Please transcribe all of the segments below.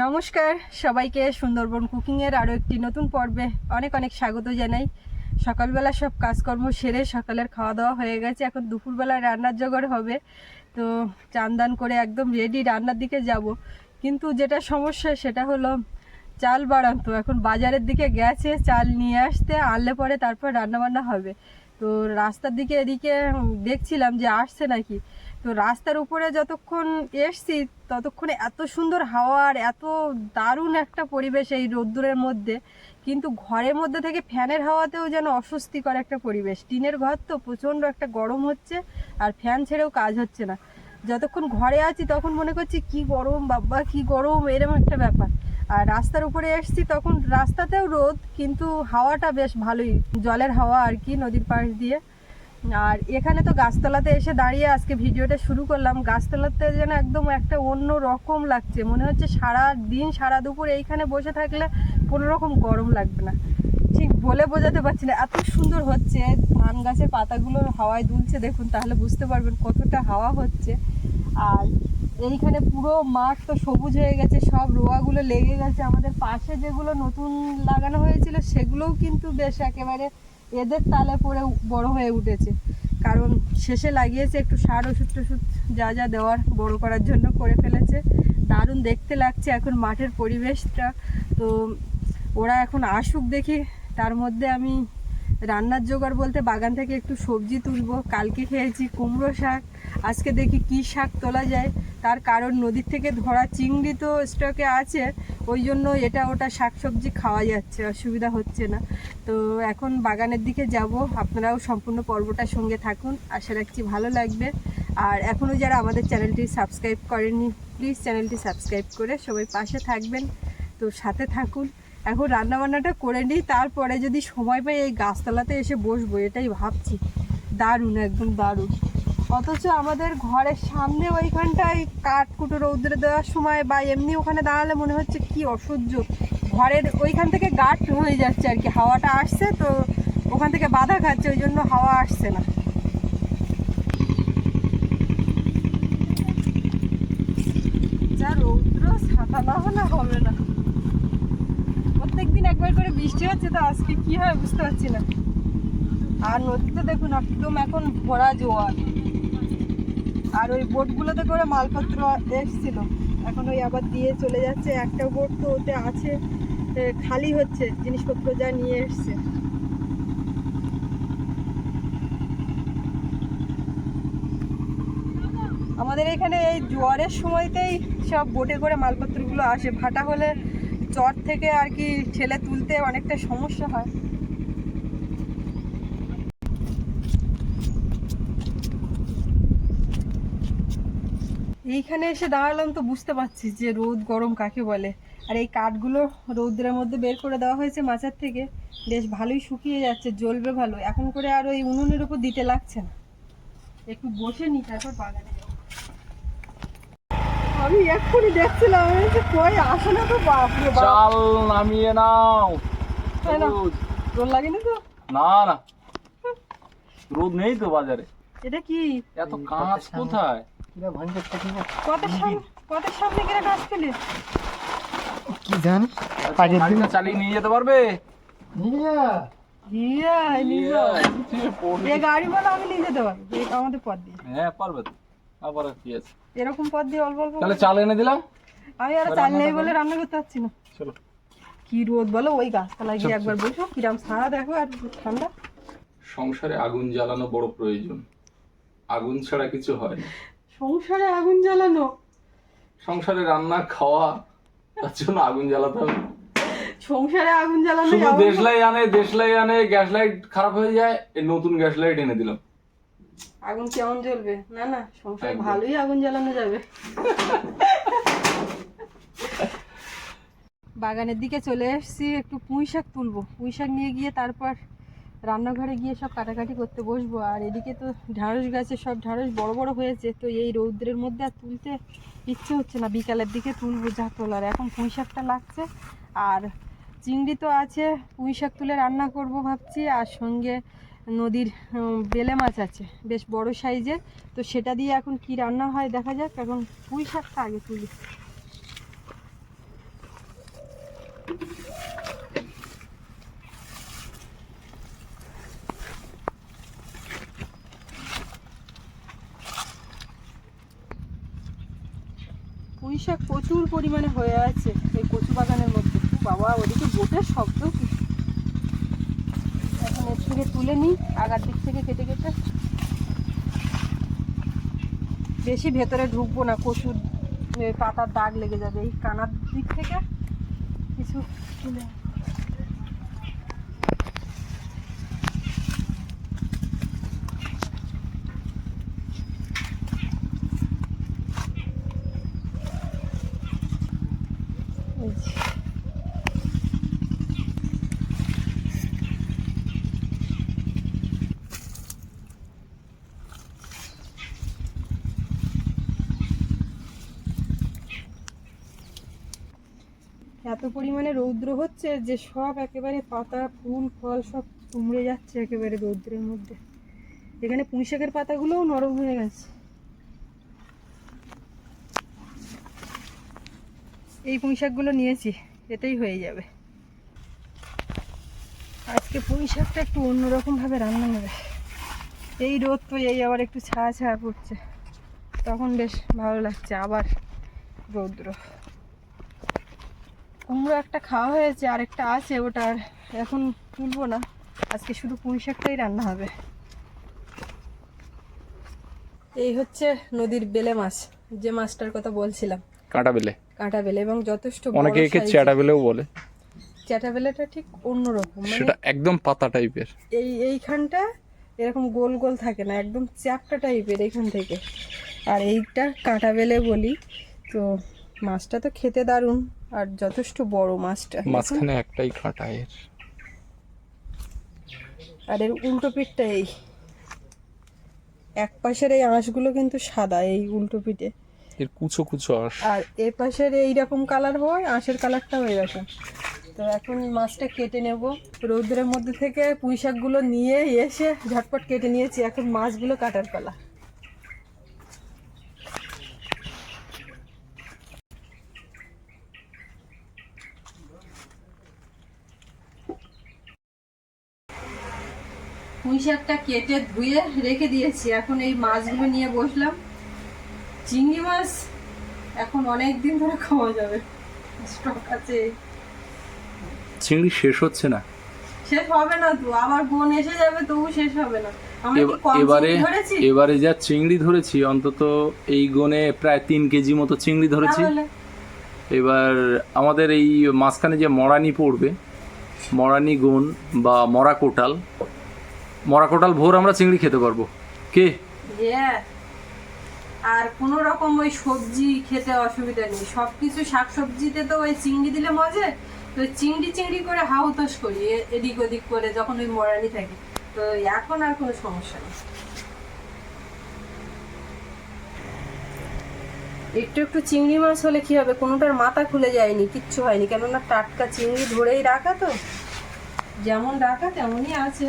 নমস্কার, সবাইকে সুন্দরবন কুকিংয়ের আরও একটি নতুন পর্বে অনেক অনেক স্বাগত জানাই। সকালবেলা সব কাজকর্ম সেরে সকালের খাওয়া দাওয়া হয়ে গেছে, এখন দুপুরবেলা রান্নার জোগাড় হবে। তো চান করে একদম রেডি রান্নার দিকে যাব। কিন্তু যেটা সমস্যা সেটা হলো চাল বাড়ান্ত এখন বাজারের দিকে গেছে, চাল নিয়ে আসতে, আনলে পরে তারপর রান্নাবান্না হবে। তো রাস্তার দিকে এদিকে দেখছিলাম যে আসছে নাকি। তো রাস্তার উপরে যতক্ষণ এসছি, ততক্ষণে এত সুন্দর হাওয়া আর এত দারুণ একটা পরিবেশ এই রোদ্দুরের মধ্যে। কিন্তু ঘরের মধ্যে থেকে ফ্যানের হাওয়াতেও যেন অস্বস্তিকর একটা পরিবেশ। টিনের ঘর তো প্রচণ্ড একটা গরম হচ্ছে আর ফ্যান ছেড়েও কাজ হচ্ছে না। যতক্ষণ ঘরে আছি, তখন মনে করছি কি গরম বাবা কি গরম এরকম একটা ব্যাপার। আর রাস্তার উপরে এসছি, তখন রাস্তাতেও রোদ, কিন্তু হাওয়াটা বেশ ভালোই। জলের হাওয়া আর কি, নদীর পাশ দিয়ে। আর এখানে তো গাছতলাতে এসে দাঁড়িয়ে আজকে ভিডিওটা শুরু করলাম। গাছতলাতে যেন একদম একটা অন্য রকম লাগছে। মনে হচ্ছে সারা দিন সারা দুপুর এইখানে বসে থাকলে কোনো রকম গরম লাগবে না। ঠিক বলে বোঝাতে পারছি না। এত সুন্দর হচ্ছে। ধান গাছের পাতাগুলো হাওয়ায় দুলছে দেখুন, তাহলে বুঝতে পারবেন কতটা হাওয়া হচ্ছে। আর এইখানে পুরো মাঠ তো সবুজ হয়ে গেছে, সব রোয়াগুলো লেগে গেছে। আমাদের পাশে যেগুলো নতুন লাগানো হয়েছিল, সেগুলোও কিন্তু বেশ একেবারে এদের তালে পরে বড় হয়ে উঠেছে। কারণ শেষে লাগিয়েছে একটু সার, ওষুধ টষুধ যা যা দেওয়ার, বড় করার জন্য করে ফেলেছে। দারুণ দেখতে লাগছে এখন মাঠের পরিবেশটা। তো ওরা এখন আসুক দেখি, তার মধ্যে আমি রান্নার জোগাড় বলতে বাগান থেকে একটু সবজি তুলবো, কালকে খেয়েছি কুমড়ো শাক, আজকে দেখি কি শাক তোলা যায়। তার কারণ নদীর থেকে ধরা চিংড়ি তো স্টকে আছে, ওই জন্য এটা ওটা শাক সবজি খাওয়া যাচ্ছে, অসুবিধা হচ্ছে না। তো এখন বাগানের দিকে যাব, আপনারাও সম্পূর্ণ পর্বটার সঙ্গে থাকুন, আশা রাখছি ভালো লাগবে। আর এখনও যারা আমাদের চ্যানেলটি সাবস্ক্রাইব করেননি, প্লিজ চ্যানেলটি সাবস্ক্রাইব করে সবাই পাশে থাকবেন। তো সাথে থাকুন। এখন রান্নাবান্নাটা করে নিই, তারপরে যদি সময় পাই এই গাছতলাতে এসে বসবো, এটাই ভাবছি। দারুণ, একদম দারুণ। অথচ আমাদের ঘরের সামনে ওইখানটায় কাঠ কুটো রৌদ্রে দেওয়ার সময় বা এমনি ওখানে দাঁড়ালে মনে হচ্ছে কি অসহ্য। ঘরের ওইখান থেকে গাঠ হয়ে যাচ্ছে আর কি, হাওয়াটা আসছে তো ওখান থেকে বাধা খাচ্ছে, ওই জন্য হাওয়া আসছে না। যা রৌদ্র, ছাতা না হলে হবে না। প্রত্যেকদিন একবার করে বৃষ্টি হচ্ছে, তো আজকে কি হয় বুঝতে পারছি না। আর নদীতে দেখুন, একদম এখন ভরা জোয়ার। আর ওই বোটগুলোতে করে মালপত্র এসছিল। এখন ওই আবার দিয়ে চলে যাচ্ছে। একটা বোট তো ওতে আছে খালি হচ্ছে, জিনিসপত্র যা নিয়ে এসছে। আমাদের এখানে এই জোয়ারের সময়তেই সব বোটে করে মালপত্রগুলো আসে। ভাটা হলে চর থেকে আর কি ঠেলে তুলতে অনেকটা সমস্যা হয়। এইখানে এসে দাঁড়ালাম তো বুঝতে পারছি যে রোদ গরম কাকে বলে। আর এই কাঠগুলো রৌদ্রের মধ্যে বের করে দেওয়া হয়েছে মাচার থেকে। বেশ ভালোই শুকিয়ে যাচ্ছে, জ্বলবে ভালো। এখন করে আর ওই উনুনের উপর দিতে লাগছে না। একটু বসে নি, তারপর বাগানে। আমি এক্ষুনি দেখছিলাম আমি বলছি, কই আসে না তো বাপরে বাপ। চাল নামিয়ে নাও। তাই না? তোর লাগেনি তো? না না। রোদ নেই তো বাজারে। এটা কি? এত কাঁচ কোথায়? কত সামনে কত সামনে গেলে গাছ পেলে কি জানি? গাড়িটা চালিয়ে নিয়ে যেতে পারবে? ইয়া লিজা ইয়ে, এই গাড়ি বলে আমি নিয়ে যেতে পারব। আমাদের পথ দিয়ে। হ্যাঁ পারবে তো। আবার আর কি আছে এরকম পথ দিয়ে অল্প অল্প তাহলে চাল এনে দিলাম। আমি আর চাল নেই বলে রান্না করতে পারছি না। চলো। কি রোদ বলো ওই গাছতলায় গিয়ে একবার বসো কিরাম সারা দেখো আর ঠান্ডা। সংসারে আগুন জ্বালানো বড় প্রয়োজন। আগুন ছাড়া কিছু হয় না। সংসারে আগুন জ্বালানো? সংসারে রান্না খাওয়া তার জন্য আগুন জ্বালাতে হবে। সংসারে আগুন জ্বালানো শুধু দেশলাই আনে দেশলাই আনে গ্যাস লাইট খারাপ হয়ে যায় এই নতুন গ্যাস লাইট এনে দিলাম। আগুন কেমন জ্বলবে? না না সংসারে। ভালোই আগুন জ্বালানো যাবে। বাগানের দিকে চলে এসেছি একটু পুঁই শাক তুলবো। পুঁই শাক নিয়ে গিয়ে তারপর রান্নাঘরে গিয়ে সব কাটাকাটি করতে বসবো। আর এদিকে তো ঢ্যাঁড়স গাছে সব ঢ্যাঁড়স বড় বড় হয়েছে তো এই রৌদ্রের মধ্যে আর তুলতে ইচ্ছে হচ্ছে না। বিকালের দিকে তুলবো যা তোলার। এখন পুঁই শাকটা লাগছে। আর চিংড়ি তো আছে পুঁই শাক তুলে রান্না করব ভাবছি। আর সঙ্গে নদীর বেলে মাছ আছে, বেশ বড় সাইজের। তো সেটা দিয়ে এখন কি রান্না হয় দেখা যাক, এখন পুঁই শাকটা আগে তুলি। পুঁই শাক প্রচুর পরিমাণে হয়ে আছে এই কচু বাগানের মধ্যে। বাবা, ওদিকে বোটের শব্দ থেকে তুলে নিই, আগার দিক থেকে কেটে কেটে। বেশি ভেতরে ঢুকবো না, কচুর পাতার দাগ লেগে যাবে এই কানার দিক থেকে। কিছু তুলে এই যে। এত পরিমাণে রৌদ্র হচ্ছে যে সব একেবারে পাতা, ফুল, ফল সব কুমড়ে যাচ্ছে একেবারে রৌদ্রের মধ্যে। এখানে পুঁই শাকের পাতাগুলোও নরম হয়ে গেছে। এই পুঁই শাকগুলো নিয়েছি, এতেই হয়ে যাবে। আজকে পুঁই শাকটা একটু অন্যরকম ভাবে রান্না হবে এই রোদ তো এই আবার একটু ছায়া ছায়া পড়ছে তখন বেশ ভালো লাগছে, আবার রৌদ্র। কুমড়ো একটা খাওয়া হয়েছে আরেকটা আছে ওটা আর এখন তুলবো না। আজকে শুধু পুঁই শাকটাই রান্না হবে। এই হচ্ছে নদীর বেলে মাছ যে মাছটার কথা বলছিলাম। কাঁটা বেলে। কাঁটা বেলে এবং যথেষ্ট অনেকে একে চ্যাটা বেলেও বলে। চ্যাটা বেলেটা ঠিক অন্যরকম মানে সেটা একদম পাতা টাইপের। এই এইখানটা এরকম গোল গোল থাকে না একদম চ্যাপটা টাইপের এইখান থেকে। আর এইটা কাঁটা বেলে বলি তো মাছটা তো খেতে দারুণ আর যথেষ্ট বড় মাছটা। মাঝখানে একটাই কাঁটা এর। আর এর উল্টো পিঠটা এই। এক পাশের এই আঁশগুলো কিন্তু সাদা এই উল্টো পিঠে। এর কুচো কুচো আস আর এ পাশের এইরকম কালার হয় আঁশের কালারটাও এরকম তো এখন মাছটা কেটে নেব। রৌদ্রের মধ্যে থেকে পুঁই শাকগুলো নিয়ে এসে ঝটপট কেটে নিয়েছি। এখন মাছগুলো কাটার পালা। পুঁই শাকটা কেটে ধুয়ে রেখে দিয়েছি। এখন এই মাছগুলো নিয়ে বসলাম। চিংড়ি মাছ এখন অনেক দিন ধরে খাওয়া যাবে। স্টক আছে। চিংড়ি শেষ হচ্ছে না? শেষ হবে না তো। আবার বোন এসে যাবে তবু শেষ হবে না। এবারে এবারে যা চিংড়ি ধরেছি অন্তত এই গনে প্রায় তিন কেজি মতো চিংড়ি ধরেছি। এবার আমাদের এই মাঝখানে যে মরানি পড়বে মরানি গুণ বা মরা কোটাল মরা কোটাল ভোর আমরা চিংড়ি খেতে পারব। কে? আর কোনো রকম ওই সবজি খেতে অসুবিধা নেই। সব কিছু শাক সবজিতে তো ওই চিংড়ি দিলে মজে, তো চিংড়ি চিংড়ি করে হাউতস করি এদিক ওদিক করে যখন ওই মরানি থাকে। তো এখন আর কোনো সমস্যা নেই। একটু একটু চিংড়ি মাছ হলে কি হবে? কোনোটার মাথা খুলে যায়নি, কিচ্ছু হয়নি। কেননা টাটকা চিংড়ি ধরেই রাখা তো। যেমন রাখা তেমনই আছে।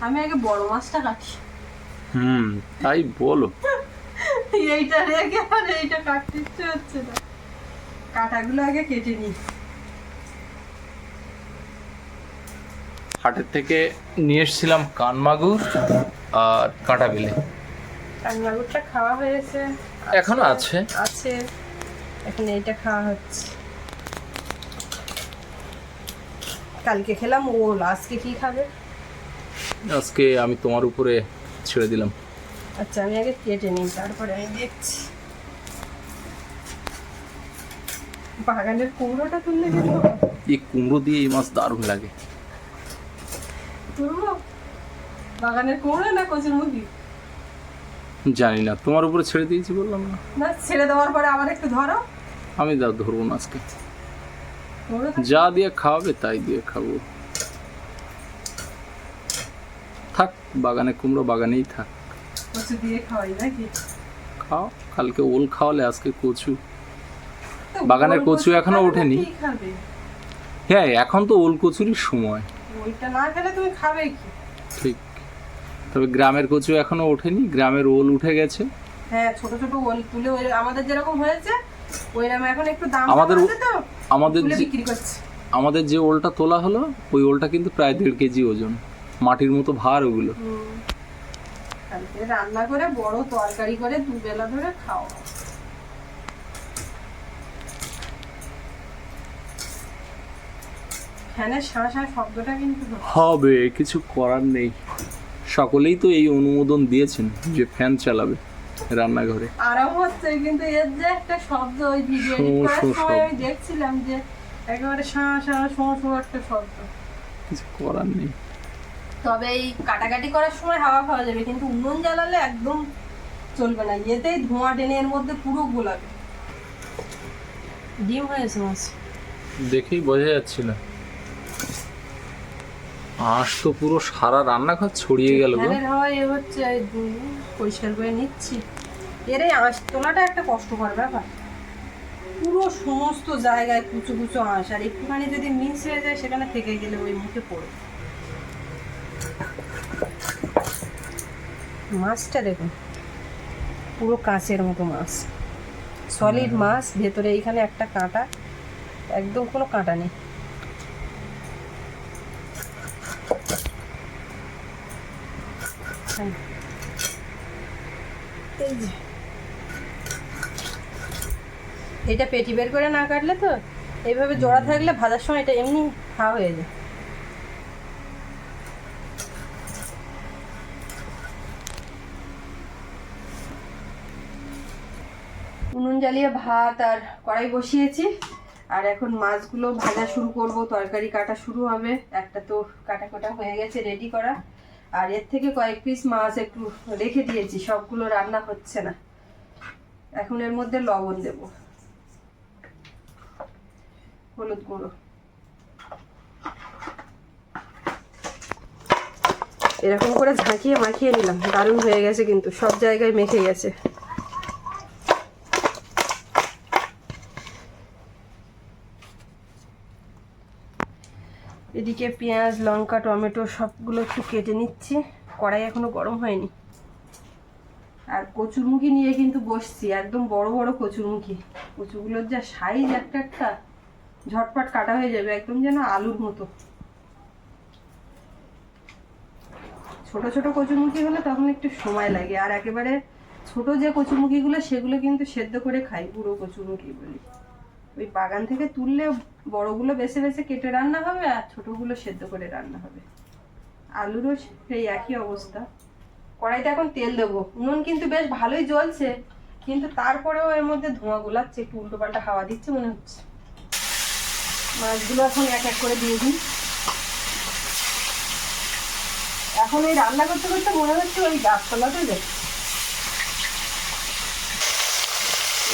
আমি আগে বড় মাছটা কাটি হুম তাই বলো। এইটা রে রেখে আর এইটা কাটতে ইচ্ছে হচ্ছে না। কাটাগুলো আগে কেটে নিই। হাটের থেকে নিয়ে এসেছিলাম কানমাগুর আর কাঁটা বেলে। কানমাগুরটা খাওয়া হয়েছে। এখনও আছে। আছে। এখন এইটা খাওয়া হচ্ছে। কালকে খেলাম ওল আজকে কি খাবে? আজকে আমি তোমার উপরে ছেড়ে দিলাম। আচ্ছা আমি আগে কেটে নিই তারপরে আমি দেখছি। বাগানের কুমড়োটা তুললে কিন্তু এই কুমড়ো দিয়ে এই মাছ দারুণ লাগে। তুলবো? বাগানের কুমড়ো না কচুর মুরগি? জানি না তোমার উপরে ছেড়ে দিয়েছি বললাম না। না ছেড়ে দেওয়ার পরে আবার একটু ধরো। আমি যা ধরবো না আজকে। যা দিয়ে খাওয়াবে তাই দিয়ে খাব থাক বাগানে কুমড়ো বাগানেই থাক। কচু দিয়ে খাওয়াই নাকি? খাও কালকে ওল খাওয়ালে আজকে কচু। বাগানের কচু এখনও ওঠেনি। হ্যাঁ এখন তো ওল কচুরির সময়। ওইটা না খেলে তুমি খাবে কি? ঠিক। তবে গ্রামের কচু এখনও ওঠেনি গ্রামের ওল উঠে গেছে। হ্যাঁ ছোট ছোট ওল তুলে ওই আমাদের যেরকম হয়েছে ওইরকম এখন একটু দাম আমাদের আমাদের বিক্রি করছে। আমাদের যে ওলটা তোলা হলো ওই ওলটা কিন্তু প্রায় দেড় কেজি ওজন। মাটির মতো ভার ওগুলো। রান্না করে বড় তরকারি করে দুবেলা ধরে খাও। ফ্যানের শাঁ শাঁ শব্দটা কিন্তু হবে কিছু করার নেই। সকলেই তো এই অনুমোদন দিয়েছেন যে ফ্যান চালাবে রান্নাঘরে। আরাম হচ্ছে কিন্তু এর যে একটা শব্দ ওই ভিডিও সময় আমি দেখছিলাম যে একেবারে শাঁ শাঁ শোঁ শোঁ একটা শব্দ। কিছু করার নেই। তবে এই কাটাকাটি করার সময় হাওয়া খাওয়া যাবে কিন্তু উনুন জ্বালালে একদম চলবে না। এতেই ধোঁয়া টেনে এর মধ্যে পুরো গোলাবে। ডিম হয়েছে মাছ। দেখেই বোঝা যাচ্ছিল আঁশ তো পুরো সারা রান্নাঘর ছড়িয়ে গেল ফ্যানের এ হচ্ছে পরিষ্কার করে নিচ্ছি। এর এই আঁশ তোলাটা একটা কষ্টকর ব্যাপার। পুরো সমস্ত জায়গায় কুচু কুচু আঁশ আর একটুখানি যদি মিক্স হয়ে যায় সেখানে থেকে গেলে ওই মুখে পড়ে। মাছটা দেখুন। পুরো কাঁচের মতো মাছ। সলিড মাছ ভেতরে এইখানে একটা কাঁটা। একদম কোনো কাঁটা নেই। হ্যাঁ। এই যে। এটা পেটি বের করে না কাটলে তো এইভাবে জোড়া থাকলে ভাজার সময় এটা এমনি খাওয়া হয়ে যায় উনুন জ্বালিয়ে ভাত আর কড়াই বসিয়েছি। আর এখন মাছগুলো ভাজা শুরু করব, তরকারি কাটা শুরু হবে। একটা তো কাটা কাটা হয়ে গেছে রেডি করা। আর এর থেকে কয়েক পিস মাছ একটু রেখে দিয়েছি, সবগুলো রান্না হচ্ছে না। এখন এর মধ্যে লবণ দেব। হলুদ গুঁড়ো। এরকম করে ঝাঁকিয়ে মাখিয়ে নিলাম, দারুণ হয়ে গেছে কিন্তু, সব জায়গায় মেখে গেছে। এদিকে পেঁয়াজ, লঙ্কা, টমেটো সবগুলো একটু কেটে নিচ্ছি। কড়াই এখনও গরম হয়নি। আর কচুরমুখী নিয়ে কিন্তু বসছি, একদম বড় বড় কচুরমুখী। কচুগুলোর যা সাইজ একটা একটা, ঝটপট কাটা হয়ে যাবে, একদম যেন আলুর মতো। ছোট ছোট কচুরমুখী হলে তখন একটু সময় লাগে, আর একেবারে ছোট যে কচুরমুখীগুলো, সেগুলো কিন্তু সেদ্ধ করে খাই, পুরো কচুরমুখী বলি। ওই বাগান থেকে তুললে বড়গুলো বেছে বেছে কেটে রান্না হবে আর ছোটগুলো সেদ্ধ করে রান্না হবে। আলুরও সেই একই অবস্থা। কড়াইতে এখন তেল দেবো। উনুন কিন্তু বেশ ভালোই জ্বলছে, কিন্তু তারপরেও এর মধ্যে ধোঁয়া গোলাচ্ছে, একটু উল্টো পাল্টা হাওয়া দিচ্ছে মনে হচ্ছে। মাছগুলো এখন এক এক করে দিয়ে দিই। এখন এই রান্না করতে করতে মনে হচ্ছে ওই গাছতলাতে যাই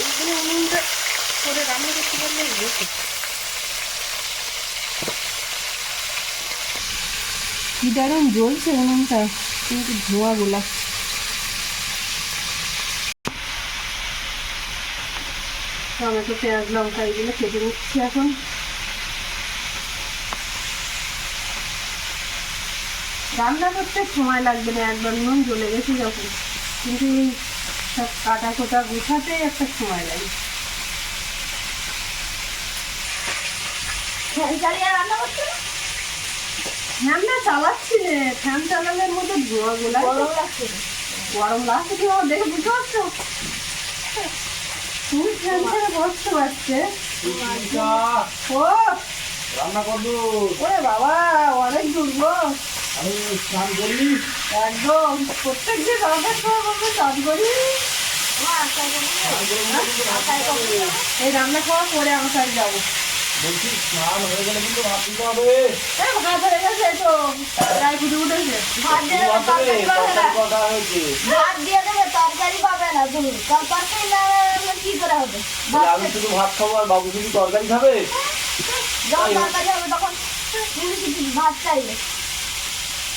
এইখানে উনুনটা করে রান্না করতে পারলে বেশি কি দারুণ জ্বলছে উনুনটা কিন্তু ধোঁয়া গোলা। টমেটো, পেঁয়াজ, লঙ্কা এগুলো কেটে নিচ্ছি এখন। রান্না করতে সময় লাগবে না, একবার নুন জ্বলে গেছে যখন। কিন্তু এই সব কাটা কোটা গোছাতেই একটা সময় লাগে ফ্যান চালিয়ে রান্না করছ না? ফ্যানটা চালাচ্ছি রে। ফ্যান চালানোর মধ্যে ধোঁয়া গোলা গরম লাগছে। গরম লাগছে কি বাবা দেখে বুঝতে পারছ? তুমি ফ্যান ছেড়ে বসতে পারছে ও রান্না করব ওরে বাবা অনেক দূর গো আমি স্নান করি। একদম। প্রত্যেক দিন করি। আশায় করব? না? আশায় করব? না? এই রান্না খাওয়া পরে আমার কাছে যাব। বলছি স্নান হয়ে গেলে কিন্তু ভাত দিতে হবে। ভাত হয়ে গেছে তো। প্রায় ফুটে উঠেছে। ভাত দিয়ে তরকারি পাবে না। তরকারি কথা হয়েছে? ভাত দিয়ে দেবে, তরকারি পাবে না। তুমি। তরকারি না কি করে হবে? আমি শুধু ভাত খাব আর বাবু শুধু তরকারি খাবে? যখন তরকারি হবে তখন ভাত চাইবে।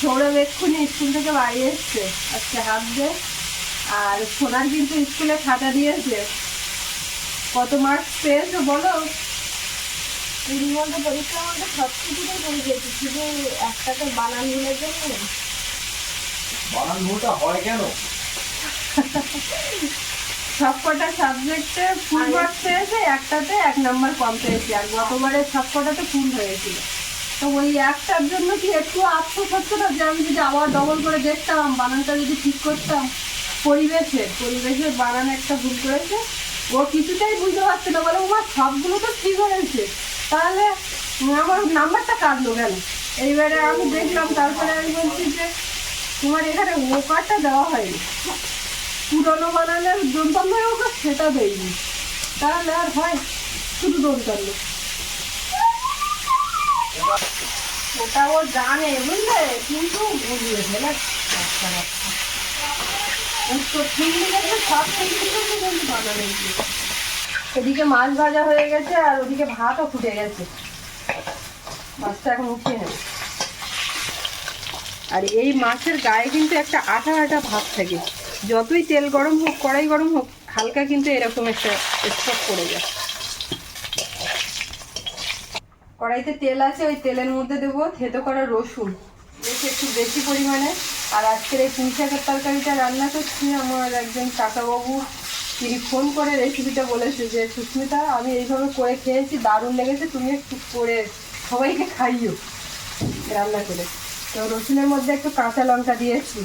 সৌরভ এক্ষুনি স্কুল থেকে বাড়ি এসছে। আজকে হাত দে আর সোনার কিন্তু স্কুলে খাতা দিয়েছে। কত মার্কস পেয়েছে বলো? ঘণ্টা পরীক্ষার মধ্যে সব কিছুতেই পড়ে গেছি শুধু একটাতে বানান ভুলের জন্য? বানান ভুলটা হয় কেন? সবকটা সাবজেক্টে ফুল মার্কস পেয়েছে একটাতে এক নাম্বার কম পেয়েছি আর গতবারে সবকটাতে ফুল হয়েছিল। তো ওই একটার জন্য কি একটু আফসোস হচ্ছে না যে আমি যদি আবার ডবল করে দেখতাম বানানটা যদি ঠিক করতাম? পরিবেশের পরিবেশের বানান একটা ভুল করেছে ও কিছুটাই বুঝতে পারছে না বলে আমার সবগুলো তো ঠিক হয়েছে। তাহলে আমার নাম্বারটা কাটলো কেন? এইবারে আমি দেখলাম, তারপরে আমি বলছি যে তোমার এখানে ওকারটা দেওয়া হয়নি। পুরনো বানানের দন্তন্য হোক সেটা দেয়নি। তাহলে আর হয় শুধু দন্তন্য ওটা ও জানে, বুঝলে? কিন্তু বুঝলে ফেলে সব লিখেছে কিন্তু বানানে এদিকে মাছ ভাজা হয়ে গেছে আর ওদিকে ভাতও ফুটে গেছে। মাছটা এখন উঠিয়ে নেবে। আর এই মাছের গায়ে কিন্তু একটা আঠা আঠা ভাব থাকে। যতই তেল গরম হোক, কড়াই গরম হোক, হালকা কিন্তু এরকম একটা স্পট পড়ে যায়। কড়াইতে তেল আছে, ওই তেলের মধ্যে দেবো থেতো করা রসুন। বেশ একটু বেশি পরিমাণে। আর আজকের এই পুঁই শাকের তরকারিটা রান্না করছি আমার একজন কাকাবাবু। তিনি ফোন করে রেসিপিটা বলেছে যে, সুস্মিতা, আমি এইভাবে করে খেয়েছি, দারুণ লেগেছে, তুমি একটু করে সবাইকে খাইও। রান্না করে। তো রসুনের মধ্যে একটু কাঁচা লঙ্কা দিয়েছি।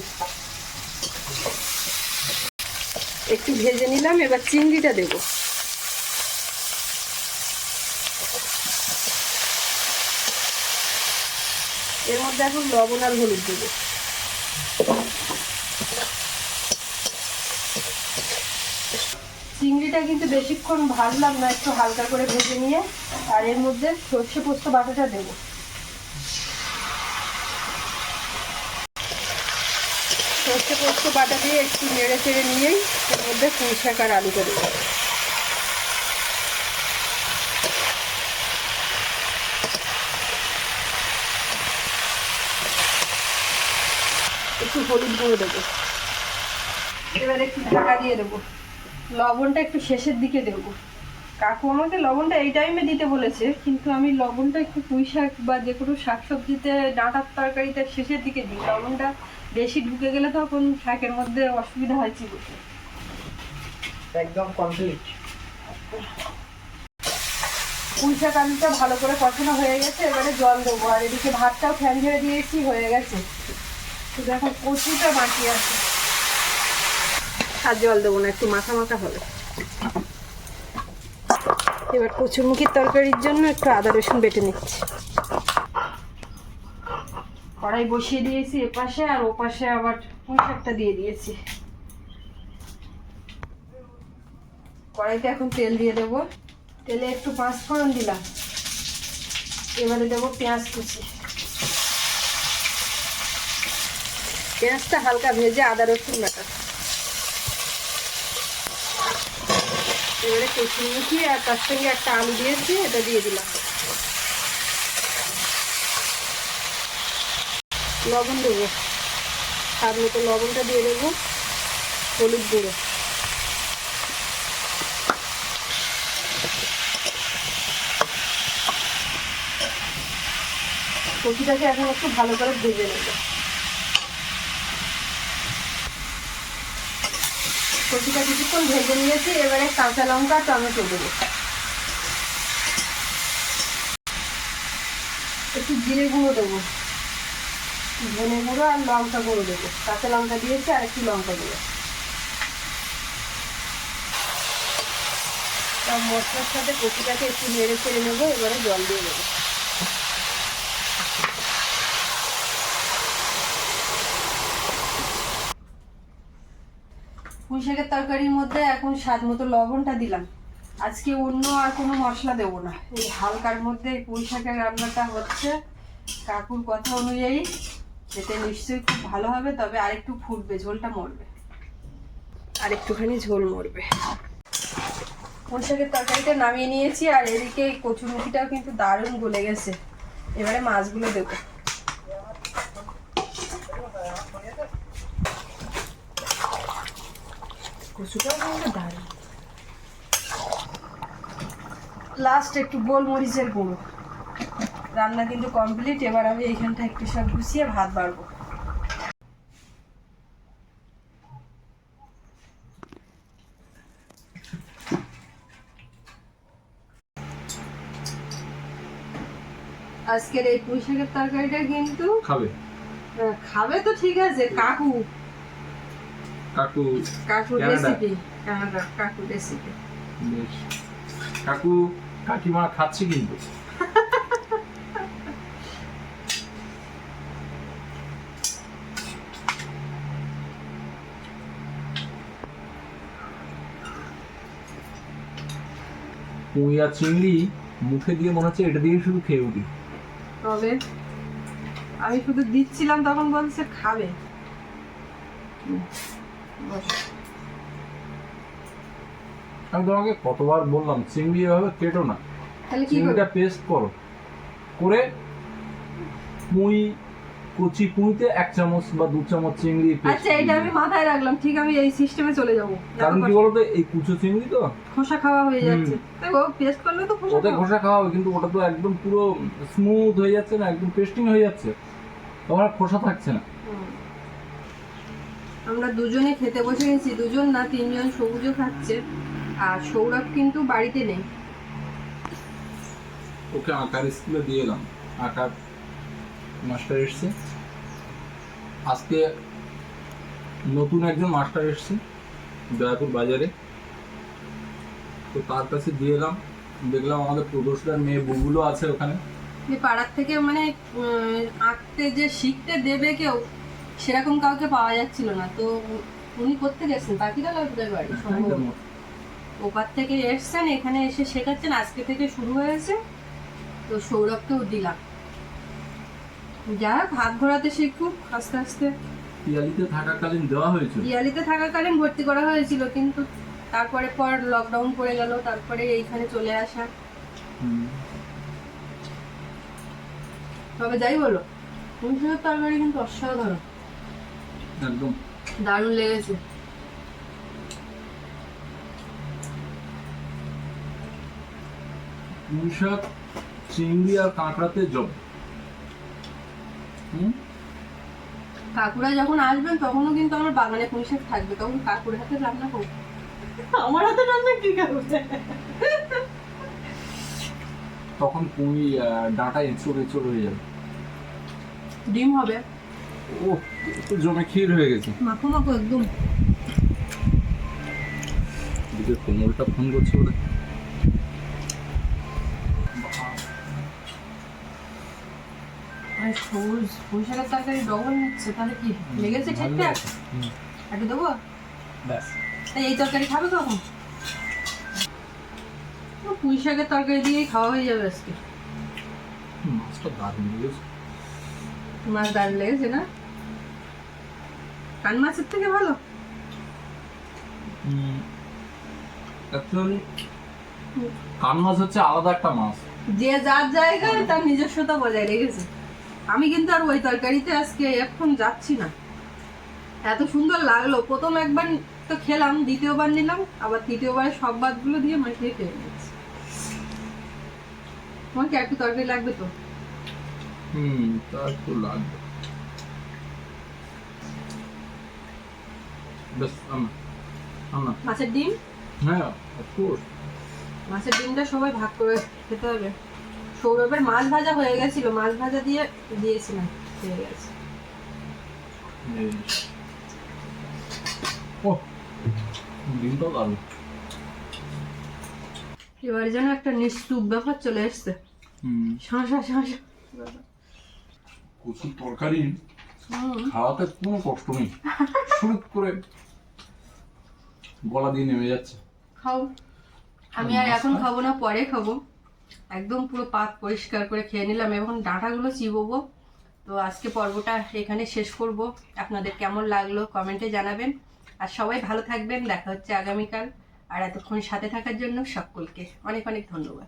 একটু ভেজে নিলাম, এবার চিংড়িটা দেব। এর মধ্যে এখন লবণ আর হলুদ দেবো। চিংড়িটা কিন্তু বেশিক্ষণ ভাজলাম না, একটু হালকা করে ভেজে নিয়ে, আর এর মধ্যে সর্ষে পোস্ত বাটাটা দেবো। সর্ষে পোস্ত বাটা দিয়ে একটু নেড়ে চেড়ে নিয়েই এর মধ্যে পুঁই শাক আর আলুটা দেবো। একটু হলুদ গুঁড়ো দেবো। এবার একটু ঢাকা দিয়ে দেবো। লবণটা একটু শেষের দিকে দেবো। কাকু আমাকে লবণটা এই টাইমে দিতে বলেছে কিন্তু আমি লবণটা একটু পুঁই শাক বা যে কোনো শাকসবজিতে ডাঁটার তরকারিতে শেষের দিকে দিই। লবণটা বেশি ঢুকে গেলে তখন শাকের মধ্যে অসুবিধা হয় চিবোতে। একদম কমপ্লিট পুঁই শাক আলুটা ভালো করে কষানো হয়ে গেছে এবারে জল দেবো। আর এদিকে ভাতটাও ফ্যান ঝেড়ে দিয়েছি হয়ে গেছে। শুধু এখন কচুটা বাকি আছে। আর জল দেবো না, একটু মাখা মাখা হবে। এবার কচুরমুখির তরকারির জন্য একটু আদা রসুন বেটে নিচ্ছি। কড়াই বসিয়ে দিয়েছি এপাশে, আর ওপাশে আবার পুঁই শাকটা দিয়ে দিয়েছি। কড়াইতে এখন তেল দিয়ে দেবো। তেলে একটু পাঁচ ফোড়ন দিলাম। এবারে দেবো পেঁয়াজ কুচি। পেঁয়াজটা হালকা ভেজে আদা রসুন বাটা। এবারে কচুরমুখি আর তার সঙ্গে একটা আলু দিয়েছি, এটা দিয়ে দিলাম। লবণ দেবো। স্বাদ মতো লবণটা দিয়ে দেবো, হলুদ গুঁড়ো। কচুটাকে এখন একটু ভালো করে ভেজে নেব। কচুটা কিছুক্ষণ ভেজে নিয়েছি, এবারে কাঁচা লঙ্কা, টমেটো দেবো। একটু জিরে গুঁড়ো দেবো। ধনে গুঁড়ো আর লঙ্কা গুঁড়ো দেবো। কাঁচা লঙ্কা দিয়েছি আর একটু লঙ্কা দেবো। মশলার সাথে কচুটাকে একটু নেড়ে চেড়ে নেব, এবারে জল দিয়ে দেবো। পুঁই শাকের তরকারির মধ্যে এখন স্বাদ মতো লবণটা দিলাম। আজকে অন্য আর কোনো মশলা দেবো না। এই হালকার মধ্যে পুঁই শাকের রান্নাটা হচ্ছে। কাকুর কথা অনুযায়ী খেতে নিশ্চয়ই খুব ভালো হবে, তবে আরেকটু ফুটবে, ঝোলটা মরবে। আর একটুখানি ঝোল মরবে। পুঁই শাকের তরকারিটা নামিয়ে নিয়েছি, আর এদিকে কচুরমুখিটাও কিন্তু দারুণ গলে গেছে। এবারে মাছগুলো দেবো। লাস্ট একটু গোলমরিচের গুঁড়ো। রান্না কিন্তু কমপ্লিট এবার আমি এইখানটা একটু সব গুছিয়ে ভাত বাড়বো। আজকের এই পুঁই শাকের তরকারিটা কিন্তু খাবে? খাবে তো ঠিক আছে কাকু। কাকু Canada. রেসিপি কানাডা কাকু রেসিপি বেশ কাকু কাকিমা খাচ্ছে কিন্তু পুঁই আর চিংড়ি মুখে দিয়ে মনে হচ্ছে এটা দিয়ে শুধু খেয়ে উঠি তবে আমি শুধু দিচ্ছিলাম তখন বলছে খাবে। আমি তোমাকে কতবার বললাম চিংড়ি এভাবে কেটো না। চিংড়িটা পেস্ট করো। করে পুঁই কচি পুঁইতে এক চামচ বা দু চামচ চিংড়ি আচ্ছা এটা আমি মাথায় রাখলাম। ঠিক আমি এই সিস্টেমে চলে যাব। কারণ কি বলতো এই কুচো চিংড়ি তো? খোসা খাওয়া হয়ে যাচ্ছে। ও পেস্ট করলে তো খোসা ওতে খাওয়া। খাওয়া হবে কিন্তু ওটা তো একদম পুরো স্মুথ হয়ে যাচ্ছে না একদম পেস্টিং হয়ে যাচ্ছে। আর খোসা থাকছে না। আমরা দুজনে খেতে বসে গেছি দুজন না তিনজন সবুজও খাচ্ছে আর সৌরভ কিন্তু বাড়িতে নেই। ওকে আঁকার স্কুলে দিয়ে এলাম। আঁকার মাস্টার এসছে। আজকে নতুন একজন মাস্টার এসছে দয়াপুর বাজারে। তো তার কাছে দিয়ে এলাম। দেখলাম আমাদের প্রদোষদার মেয়ে বুগুলো আছে ওখানে। পাড়ার থেকে মানে আঁকতে যে শিখতে দেবে কেউ সেরকম কাউকে পাওয়া যাচ্ছিল না। তো উনি করতে গেছেন পাখিরা লাগবে বাড়ি সম্ভবত। ওপার থেকে এসছেন এখানে এসে শেখাচ্ছেন আজকে থেকে শুরু হয়েছে। তো সৌরভকেও দিলাম। যা হাত ঘোরাতে শিখুক আস্তে আস্তে। পিয়ালিতে থাকাকালীন দেওয়া হয়েছিল? ইয়ালিতে থাকাকালীন ভর্তি করা হয়েছিল কিন্তু তারপরে পর লকডাউন পড়ে গেল তারপরে এইখানে চলে আসা। তবে যাই বলো পুঁইশাকের তরকারি কিন্তু অসাধারণ। একদম দারুণ লেগেছে পুঁই শাক চিংড়ি আর কাঁকড়াতে জব কাকুরা যখন আসবেন তখনও কিন্তু আমার বাগানে পুঁইশাক থাকবে। তখন কাকুর হাতে রান্না করব। আমার হাতে রান্না কি করবে? তখন পুঁই ডাঁটা এঁচড় এঁচড় হয়ে যাবে। ডিম হবে। ও জমে ক্ষীর হয়ে গেছে। মাখো মাখো একদম। এদিকে কোমলটা ফোন করছে ওরা সবুজ তরকারি ডবল নিচ্ছে তাহলে কি লেগেছে ঠিকঠাক? একটু দেবো? ব্যাস। তাই এই তরকারি খাবে কখন? ও, পুঁই শাকের তরকারি দিয়েই খাওয়া হয়ে যাবে আজকে। মাছটা দারুণ লেগেছে। মাছ দারুণ লেগেছে না? কান মাছের থেকে ভালো? অ্যাকচুয়ালি কান মাছ হচ্ছে আলাদা একটা মাছ। যে যার জায়গায় তার নিজস্বতা বজায় রেখেছে। আমি কিন্তু আর ওই তরকারিতে আজকে এখন যাচ্ছি না। এত সুন্দর লাগল। প্রথম একবার তো খেলাম দ্বিতীয়বার নিলাম আবার তৃতীয়বার সব বাদগুলো দিয়ে মাখিয়ে খেয়ে নিচ্ছি তোমার কি একটু তরকারি লাগবে তো? হুম তো লাগবে। বেশ আনা মাছের ডিম? হ্যাঁ অফকোর্স মাছের ডিমটা সবাই ভাগ করে খেতে হবে। সৌরভের মাছ ভাজা হয়ে গেছিল মাছ ভাজা দিয়ে দিয়েছিলাম হয়ে গেছে। ও ডিমটাও দারুণ। এবার যেন একটা নিশ্চুপ ব্যাপার চলে এসছে। শাঁসা শাঁসা কচুর তরকারি খাওয়াতে কোনো কষ্ট নেই। শুরু করে গলা দিয়ে নেমে যাচ্ছে। খাও। আমি আর এখন খাব না পরে খাব। একদম পুরো পাত পরিষ্কার করে খেয়ে নিলাম। এখন ডাঁটাগুলো চিবোবো। তো আজকে পর্বটা এখানে শেষ করব। আপনাদের কেমন লাগল কমেন্টে জানাবেন। আর সবাই ভালো থাকবেন। দেখা হচ্ছে আগামীকাল। আর এতক্ষণ সাথে থাকার জন্য সকলকে অনেক অনেক ধন্যবাদ।